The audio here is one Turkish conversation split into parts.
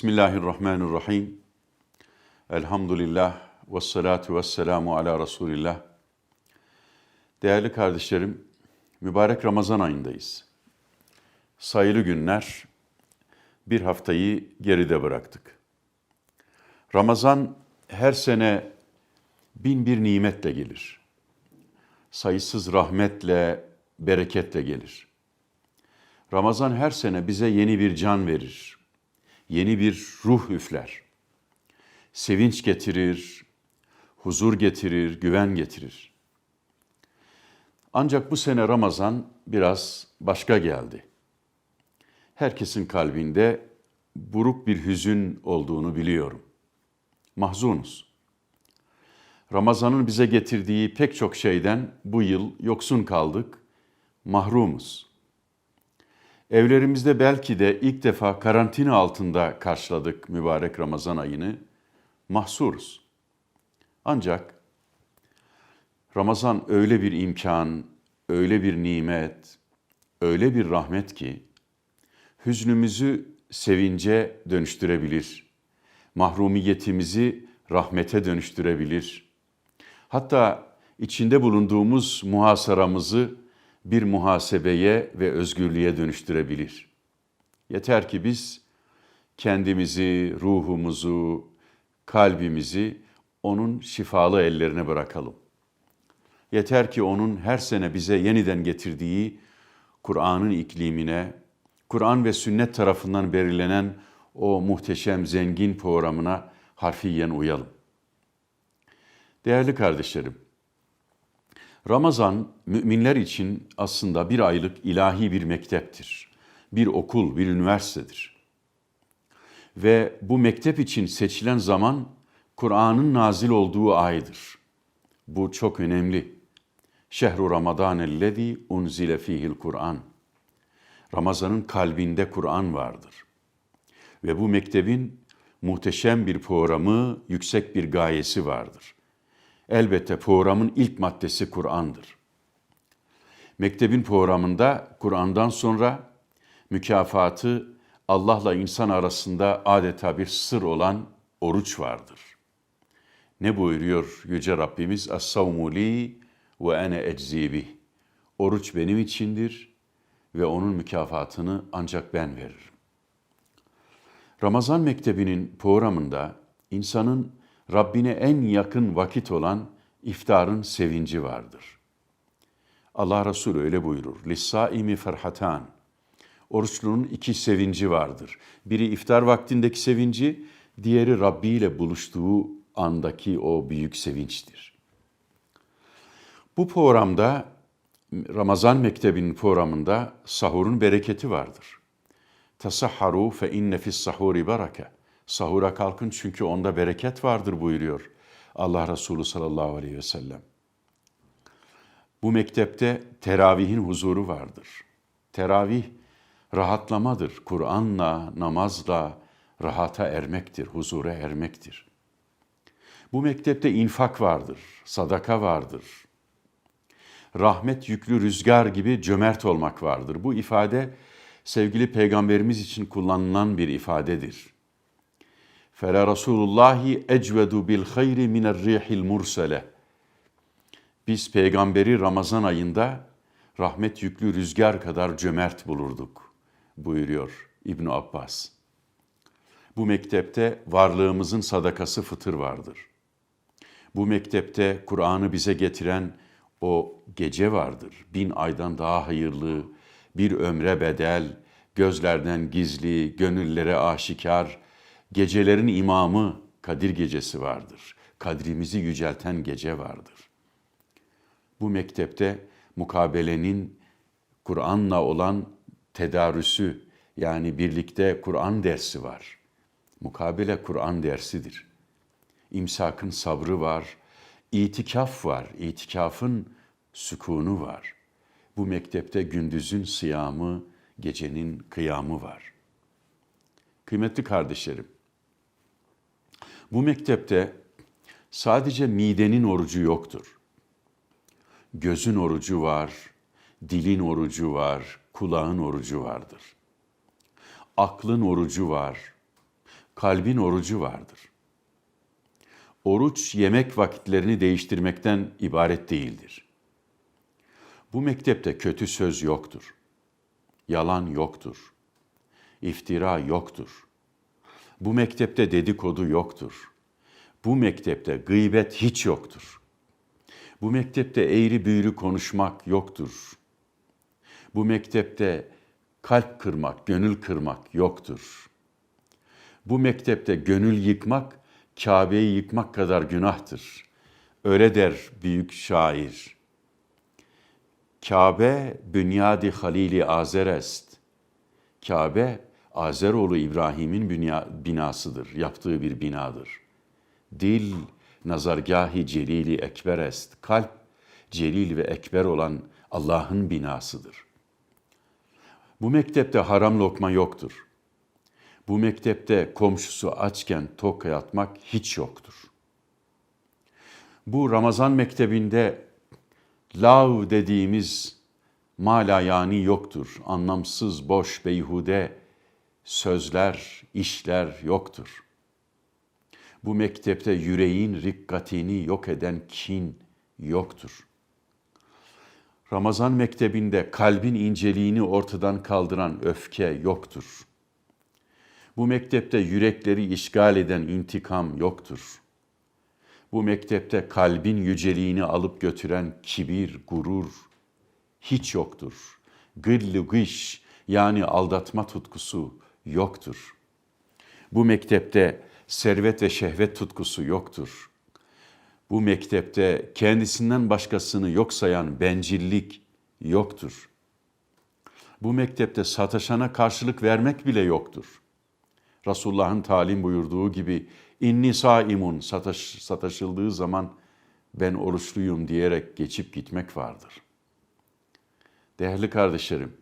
Bismillahirrahmanirrahim. Elhamdülillah ve salatu ve selamu ala Resulillah. Değerli kardeşlerim, mübarek Ramazan ayındayız. Sayılı günler, bir haftayı geride bıraktık. Ramazan her sene bin bir nimetle gelir. Sayısız rahmetle, bereketle gelir. Ramazan her sene bize yeni bir can verir. Yeni bir ruh üfler. Sevinç getirir, huzur getirir, güven getirir. Ancak bu sene Ramazan biraz başka geldi. Herkesin kalbinde buruk bir hüzün olduğunu biliyorum. Mahzunuz. Ramazan'ın bize getirdiği pek çok şeyden bu yıl yoksun kaldık, mahrumuz. Evlerimizde belki de ilk defa karantina altında karşıladık mübarek Ramazan ayını. Mahsuruz. Ancak Ramazan öyle bir imkan, öyle bir nimet, öyle bir rahmet ki hüznümüzü sevince dönüştürebilir. Mahrumiyetimizi rahmete dönüştürebilir. Hatta içinde bulunduğumuz muhasaramızı bir muhasebeye ve özgürlüğe dönüştürebilir. Yeter ki biz kendimizi, ruhumuzu, kalbimizi onun şifalı ellerine bırakalım. Yeter ki onun her sene bize yeniden getirdiği Kur'an'ın iklimine, Kur'an ve sünnet tarafından belirlenen o muhteşem zengin programına harfiyen uyalım. Değerli kardeşlerim, Ramazan müminler için aslında bir aylık ilahi bir mekteptir. Bir okul, bir üniversitedir. Ve bu mektep için seçilen zaman Kur'an'ın nazil olduğu aydır. Bu çok önemli. Şehru Ramazan ellezî unzile fihil Kur'an. Ramazan'ın kalbinde Kur'an vardır. Ve bu mektebin muhteşem bir programı, yüksek bir gayesi vardır. Elbette programın ilk maddesi Kur'an'dır. Mektebin programında Kur'an'dan sonra mükafatı Allah'la insan arasında adeta bir sır olan oruç vardır. Ne buyuruyor Yüce Rabbimiz? Es-savmu li ve ene eczibih. Oruç benim içindir ve onun mükafatını ancak ben veririm. Ramazan Mektebi'nin programında insanın Rabbine en yakın vakit olan iftarın sevinci vardır. Allah Resulü öyle buyurur. Lissaimi ferhatan. Oruçlunun iki sevinci vardır. Biri iftar vaktindeki sevinci, diğeri Rabbi ile buluştuğu andaki o büyük sevinçtir. Bu programda Ramazan Mektebi'nin programında sahurun bereketi vardır. Tasahharu fe inne fis sahuri baraka. Sahura kalkın çünkü onda bereket vardır buyuruyor Allah Resulü sallallahu aleyhi ve sellem. Bu mektepte teravihin huzuru vardır. Teravih rahatlamadır. Kur'an'la, namazla rahata ermektir, huzura ermektir. Bu mektepte infak vardır, sadaka vardır. Rahmet yüklü rüzgar gibi cömert olmak vardır. Bu ifade sevgili peygamberimiz için kullanılan bir ifadedir. Fela Resulullahi ecvedu bil hayri miner rihil mursele. Biz peygamberi Ramazan ayında rahmet yüklü rüzgar kadar cömert bulurduk buyuruyor İbn Abbas. Bu mektepte varlığımızın sadakası fıtır vardır. Bu mektepte Kur'an'ı bize getiren o gece vardır. Bin aydan daha hayırlı, bir ömre bedel, gözlerden gizli, gönüllere aşikar, Gecelerin imamı Kadir gecesi vardır. Kadrimizi yücelten gece vardır. Bu mektepte mukabelenin Kur'an'la olan tedarüsü yani birlikte Kur'an dersi var. Mukabele Kur'an dersidir. İmsakın sabrı var, itikaf var, itikafın sükunu var. Bu mektepte gündüzün sıyamı, gecenin kıyamı var. Kıymetli kardeşlerim, bu mektepte sadece midenin orucu yoktur. Gözün orucu var, dilin orucu var, kulağın orucu vardır. Aklın orucu var, kalbin orucu vardır. Oruç yemek vakitlerini değiştirmekten ibaret değildir. Bu mektepte kötü söz yoktur. Yalan yoktur. İftira yoktur. Bu mektepte dedikodu yoktur. Bu mektepte gıybet hiç yoktur. Bu mektepte eğri büğrü konuşmak yoktur. Bu mektepte kalp kırmak, gönül kırmak yoktur. Bu mektepte gönül yıkmak, Kabe'yi yıkmak kadar günahtır. Öyle der büyük şair. Kabe bünyadi halili azer est. Kabe Azeroğlu İbrahim'in binasıdır, yaptığı bir binadır. Dil nazargahi celili ekber est. Kalp celil ve ekber olan Allah'ın binasıdır. Bu mektepte haram lokma yoktur. Bu mektepte komşusu açken tok yatmak hiç yoktur. Bu Ramazan mektebinde lav dediğimiz mala yani yoktur. Anlamsız, boş, beyhude sözler, işler yoktur. Bu mektepte yüreğin rikkatini yok eden kin yoktur. Ramazan mektebinde kalbin inceliğini ortadan kaldıran öfke yoktur. Bu mektepte yürekleri işgal eden intikam yoktur. Bu mektepte kalbin yüceliğini alıp götüren kibir, gurur hiç yoktur. Gıllı gış yani aldatma tutkusu yoktur. Bu mektepte servet ve şehvet tutkusu yoktur. Bu mektepte kendisinden başkasını yok sayan bencillik yoktur. Bu mektepte sataşana karşılık vermek bile yoktur. Resulullah'ın talim buyurduğu gibi inni saimun sataş, sataşıldığı zaman ben oruçluyum diyerek geçip gitmek vardır. Değerli kardeşlerim,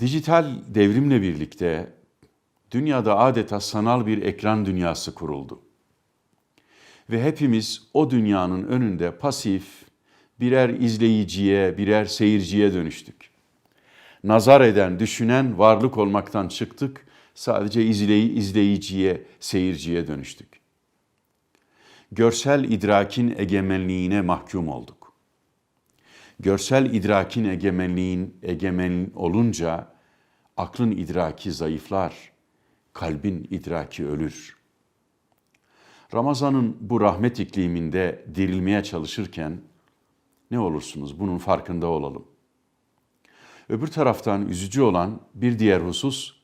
dijital devrimle birlikte dünyada adeta sanal bir ekran dünyası kuruldu. Ve hepimiz o dünyanın önünde pasif birer izleyiciye, birer seyirciye dönüştük. Nazar eden, düşünen varlık olmaktan çıktık sadece izleyi, izleyiciye, seyirciye dönüştük. Görsel idrakin egemenliğine mahkum olduk. Görsel idrakin egemenliğin egemen olunca aklın idraki zayıflar, kalbin idraki ölür. Ramazan'ın bu rahmet ikliminde dirilmeye çalışırken ne olursunuz bunun farkında olalım. Öbür taraftan üzücü olan bir diğer husus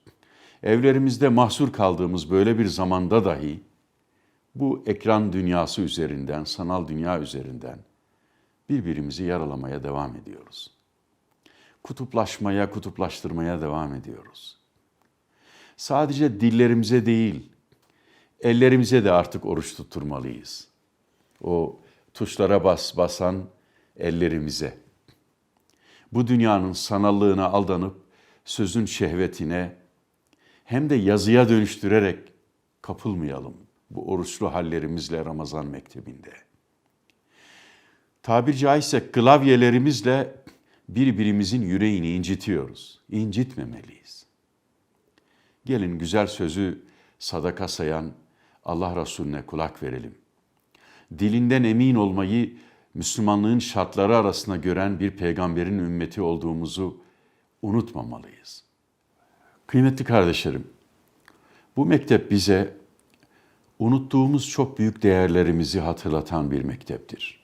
Evlerimizde mahsur kaldığımız böyle bir zamanda dahi bu ekran dünyası üzerinden, sanal dünya üzerinden birbirimizi yaralamaya devam ediyoruz. Kutuplaşmaya, kutuplaştırmaya devam ediyoruz. Sadece dillerimize değil, ellerimize de artık oruç tutturmalıyız. O tuşlara bas basan ellerimize. Bu dünyanın sanallığına aldanıp sözün şehvetine, hem de yazıya dönüştürerek kapılmayalım bu oruçlu hallerimizle Ramazan mektebinde. Tabir caizse klavyelerimizle birbirimizin yüreğini incitiyoruz. İncitmemeliyiz. Gelin güzel sözü sadaka sayan Allah Resulüne kulak verelim. Dilinden emin olmayı Müslümanlığın şartları arasında gören bir peygamberin ümmeti olduğumuzu unutmamalıyız. Kıymetli kardeşlerim, bu mektep bize unuttuğumuz çok büyük değerlerimizi hatırlatan bir mekteptir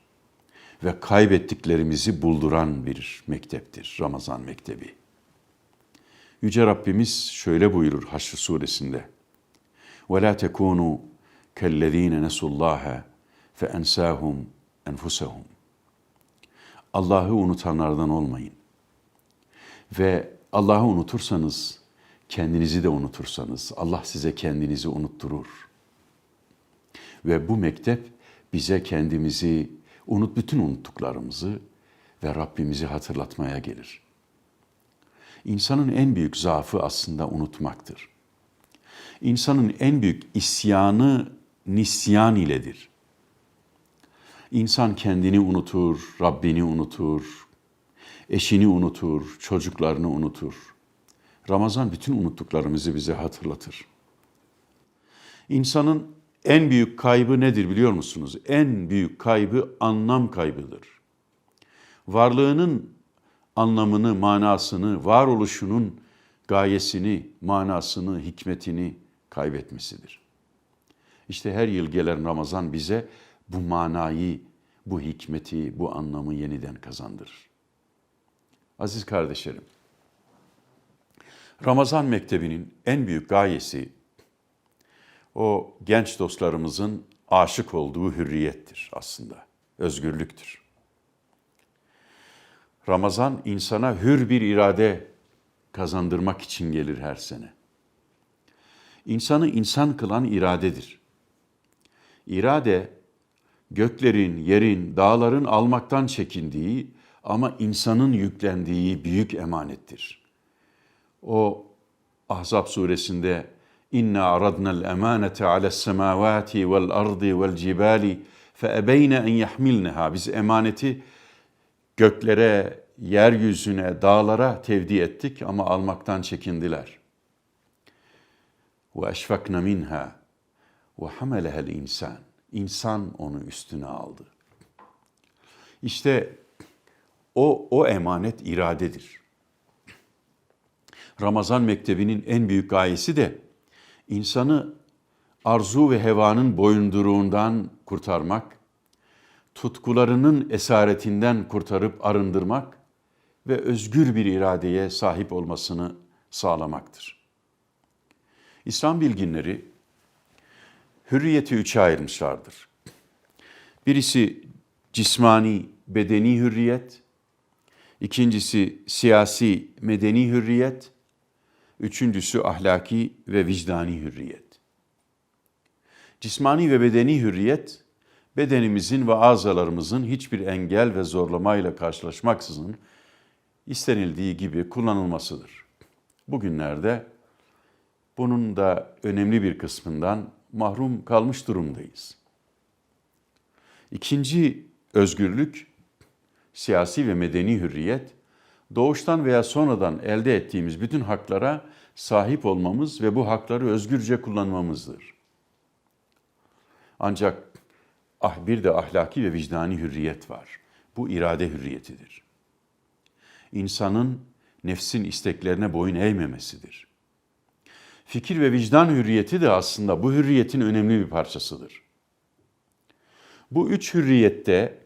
Ve kaybettiklerimizi bulduran bir mekteptir Ramazan Mektebi. Yüce Rabbimiz şöyle buyurur Haşr suresinde. وَلَا تَكُونُوا كَالَّذ۪ينَ نَسُوا اللّٰهَ فَاَنْسَاهُمْ اَنْفُسَهُمْ Allah'ı unutanlardan olmayın. Ve Allah'ı unutursanız kendinizi de unutursanız Allah size kendinizi unutturur. Ve bu mektep bize kendimizi, unut bütün unuttuklarımızı ve Rabbimizi hatırlatmaya gelir. İnsanın en büyük zaafı aslında unutmaktır. İnsanın en büyük isyanı nisyan iledir. İnsan kendini unutur, Rabbini unutur, eşini unutur, çocuklarını unutur. Ramazan bütün unuttuklarımızı bize hatırlatır. İnsanın en büyük kaybı nedir biliyor musunuz? En büyük kaybı anlam kaybıdır. Varlığının anlamını, manasını, varoluşunun gayesini, manasını, hikmetini kaybetmesidir. İşte her yıl gelen Ramazan bize bu manayı, bu hikmeti, bu anlamı yeniden kazandırır. Aziz kardeşlerim, Ramazan Mektebi'nin en büyük gayesi o genç dostlarımızın aşık olduğu hürriyettir aslında, özgürlüktür. Ramazan insana hür bir irade kazandırmak için gelir her sene. İnsanı insan kılan iradedir. İrade göklerin, yerin, dağların almaktan çekindiği ama insanın yüklendiği büyük emanettir. O Ahzab suresinde ale's semavati vel ardi vel cibali fe ebeyne en yahmilneha biz emaneti göklere, yeryüzüne, dağlara tevdi ettik ama almaktan çekindiler. Minha ve hamelehel insan. İnsan onu üstüne aldı. İşte o, o emanet iradedir. Ramazan Mektebi'nin en büyük gayesi de insanı arzu ve hevanın boyunduruğundan kurtarmak, tutkularının esaretinden kurtarıp arındırmak ve özgür bir iradeye sahip olmasını sağlamaktır. İslam bilginleri hürriyeti üçe ayırmışlardır. Birisi cismani, bedeni hürriyet, ikincisi siyasi, medeni hürriyet, üçüncüsü ahlaki ve vicdani hürriyet. Cismani ve bedeni hürriyet, bedenimizin ve azalarımızın hiçbir engel ve zorlamayla karşılaşmaksızın istenildiği gibi kullanılmasıdır. Bugünlerde bunun da önemli bir kısmından mahrum kalmış durumdayız. İkinci özgürlük, siyasi ve medeni hürriyet, doğuştan veya sonradan elde ettiğimiz bütün haklara sahip olmamız ve bu hakları özgürce kullanmamızdır. Ancak ah bir de ahlaki ve vicdani hürriyet var. Bu irade hürriyetidir. İnsanın nefsin isteklerine boyun eğmemesidir. Fikir ve vicdan hürriyeti de aslında bu hürriyetin önemli bir parçasıdır. Bu üç hürriyette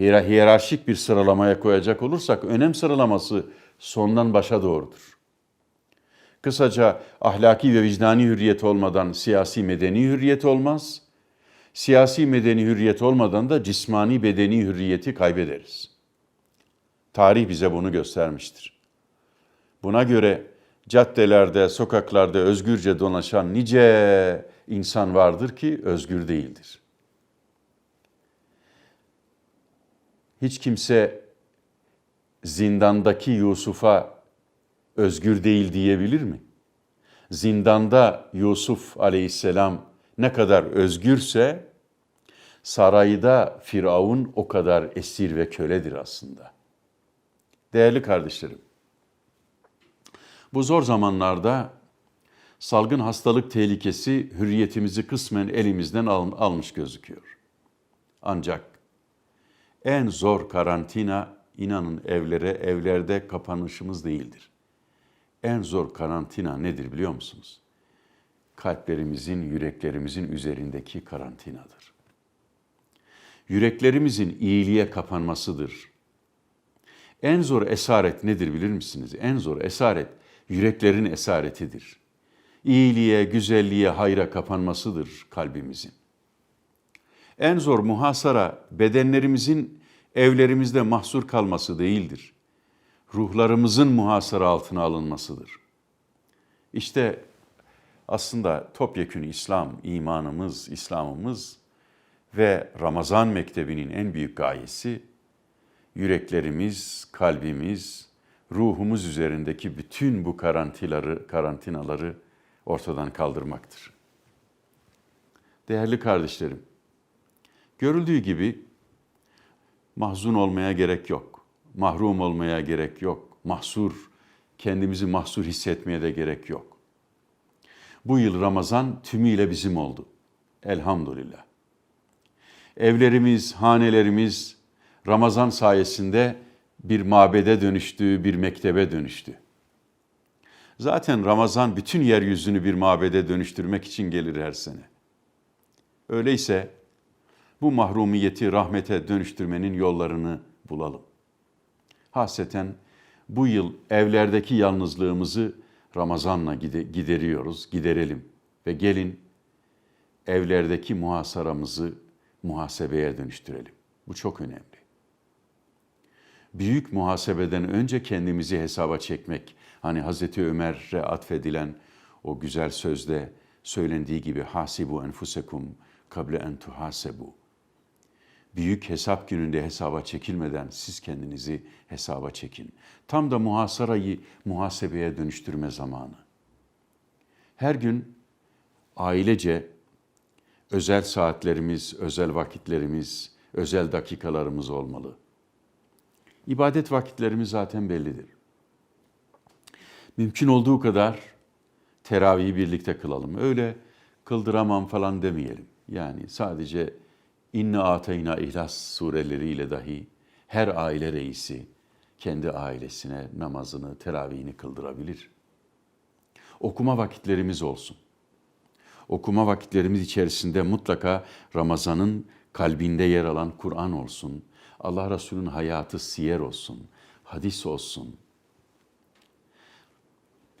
hiyerarşik bir sıralamaya koyacak olursak önem sıralaması sondan başa doğrudur. Kısaca ahlaki ve vicdani hürriyet olmadan siyasi medeni hürriyet olmaz. Siyasi medeni hürriyet olmadan da cismani bedeni hürriyeti kaybederiz. Tarih bize bunu göstermiştir. Buna göre caddelerde, sokaklarda özgürce dolaşan nice insan vardır ki özgür değildir. Hiç kimse zindandaki Yusuf'a özgür değil diyebilir mi? Zindanda Yusuf aleyhisselam ne kadar özgürse sarayda Firavun o kadar esir ve köledir aslında. Değerli kardeşlerim, bu zor zamanlarda salgın hastalık tehlikesi hürriyetimizi kısmen elimizden al, almış gözüküyor. Ancak en zor karantina inanın evlere, evlerde kapanışımız değildir. En zor karantina nedir biliyor musunuz? Kalplerimizin, yüreklerimizin üzerindeki karantinadır. Yüreklerimizin iyiliğe kapanmasıdır. En zor esaret nedir bilir misiniz? En zor esaret yüreklerin esaretidir. İyiliğe, güzelliğe, hayra kapanmasıdır kalbimizin. En zor muhasara bedenlerimizin evlerimizde mahsur kalması değildir. Ruhlarımızın muhasara altına alınmasıdır. İşte aslında topyekün İslam, imanımız, İslam'ımız ve Ramazan Mektebi'nin en büyük gayesi yüreklerimiz, kalbimiz, ruhumuz üzerindeki bütün bu karantiları, karantinaları ortadan kaldırmaktır. Değerli kardeşlerim, görüldüğü gibi mahzun olmaya gerek yok. Mahrum olmaya gerek yok. Mahsur, kendimizi mahsur hissetmeye de gerek yok. Bu yıl Ramazan tümüyle bizim oldu. Elhamdülillah. Evlerimiz, hanelerimiz Ramazan sayesinde bir mabede dönüştü, bir mektebe dönüştü. Zaten Ramazan bütün yeryüzünü bir mabede dönüştürmek için gelir her sene. Öyleyse bu mahrumiyeti rahmete dönüştürmenin yollarını bulalım. Haseten bu yıl evlerdeki yalnızlığımızı Ramazan'la gideriyoruz, giderelim ve gelin evlerdeki muhasaramızı muhasebeye dönüştürelim. Bu çok önemli. Büyük muhasebeden önce kendimizi hesaba çekmek, hani Hazreti Ömer'e atfedilen o güzel sözde söylendiği gibi hasibu enfusekum kable en tuhasebu. Büyük hesap gününde hesaba çekilmeden siz kendinizi hesaba çekin. Tam da muhasarayı muhasebeye dönüştürme zamanı. Her gün ailece özel saatlerimiz, özel vakitlerimiz, özel dakikalarımız olmalı. İbadet vakitlerimiz zaten bellidir. Mümkün olduğu kadar teravihi birlikte kılalım. Öyle kıldıramam falan demeyelim. Yani sadece İnne Ateyna İhlas sureleriyle dahi her aile reisi kendi ailesine namazını, teravihini kıldırabilir. Okuma vakitlerimiz olsun. Okuma vakitlerimiz içerisinde mutlaka Ramazan'ın kalbinde yer alan Kur'an olsun. Allah Resulü'nün hayatı siyer olsun, hadis olsun.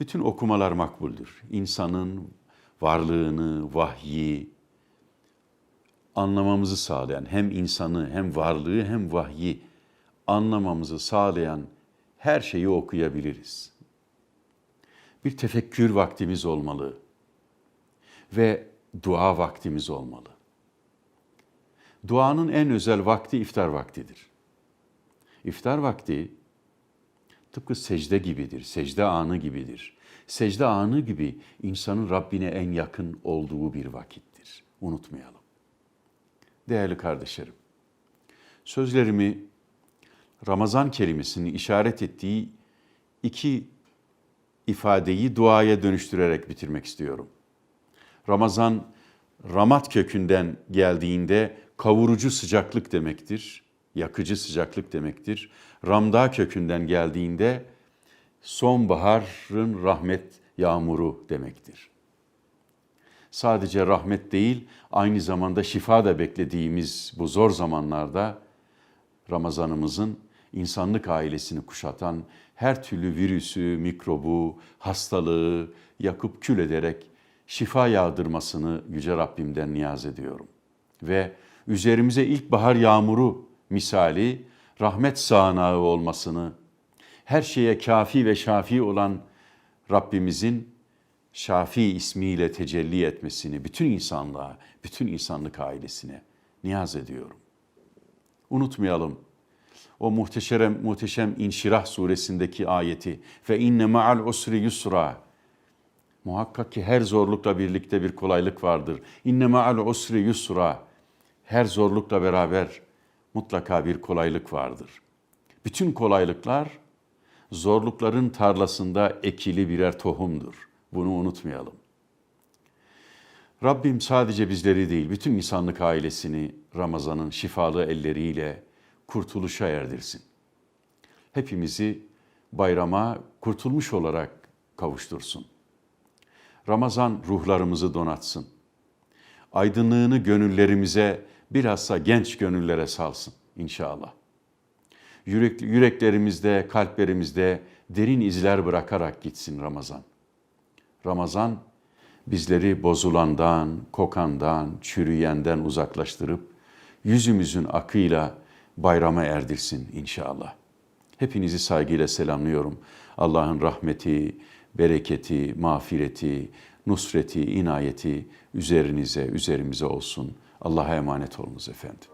Bütün okumalar makbuldür. İnsanın varlığını, vahyi, anlamamızı sağlayan, hem insanı hem varlığı hem vahyi anlamamızı sağlayan her şeyi okuyabiliriz. Bir tefekkür vaktimiz olmalı ve dua vaktimiz olmalı. Duanın en özel vakti iftar vaktidir. İftar vakti tıpkı secde gibidir, secde anı gibidir. Secde anı gibi insanın Rabbine en yakın olduğu bir vakittir. Unutmayalım. Değerli kardeşlerim, sözlerimi Ramazan kelimesini işaret ettiği iki ifadeyi duaya dönüştürerek bitirmek istiyorum. Ramazan, ramat kökünden geldiğinde kavurucu sıcaklık demektir, yakıcı sıcaklık demektir. Ramda kökünden geldiğinde sonbaharın rahmet yağmuru demektir. Sadece rahmet değil, aynı zamanda şifa da beklediğimiz bu zor zamanlarda Ramazanımızın insanlık ailesini kuşatan her türlü virüsü, mikrobu, hastalığı yakıp kül ederek şifa yağdırmasını Yüce Rabbimden niyaz ediyorum. Ve üzerimize ilkbahar yağmuru misali rahmet sağanağı olmasını, her şeye kafi ve şafi olan Rabbimizin Şafi ismiyle tecelli etmesini bütün insanlığa, bütün insanlık ailesine niyaz ediyorum. Unutmayalım o muhteşem muhteşem İnşirah suresindeki ayeti ve inne ma'al usri yusra. Muhakkak ki her zorlukla birlikte bir kolaylık vardır. İnne ma'al usri yusra. Her zorlukla beraber mutlaka bir kolaylık vardır. Bütün kolaylıklar zorlukların tarlasında ekili birer tohumdur. Bunu unutmayalım. Rabbim sadece bizleri değil, bütün insanlık ailesini Ramazan'ın şifalı elleriyle kurtuluşa erdirsin. Hepimizi bayrama kurtulmuş olarak kavuştursun. Ramazan ruhlarımızı donatsın. Aydınlığını gönüllerimize, bilhassa genç gönüllere salsın inşallah. Yürek, yüreklerimizde, kalplerimizde derin izler bırakarak gitsin Ramazan. Ramazan bizleri bozulandan, kokandan, çürüyenden uzaklaştırıp yüzümüzün akıyla bayrama erdirsin inşallah. Hepinizi saygıyla selamlıyorum. Allah'ın rahmeti, bereketi, mağfireti, nusreti, inayeti üzerinize, üzerimize olsun. Allah'a emanet olunuz efendim.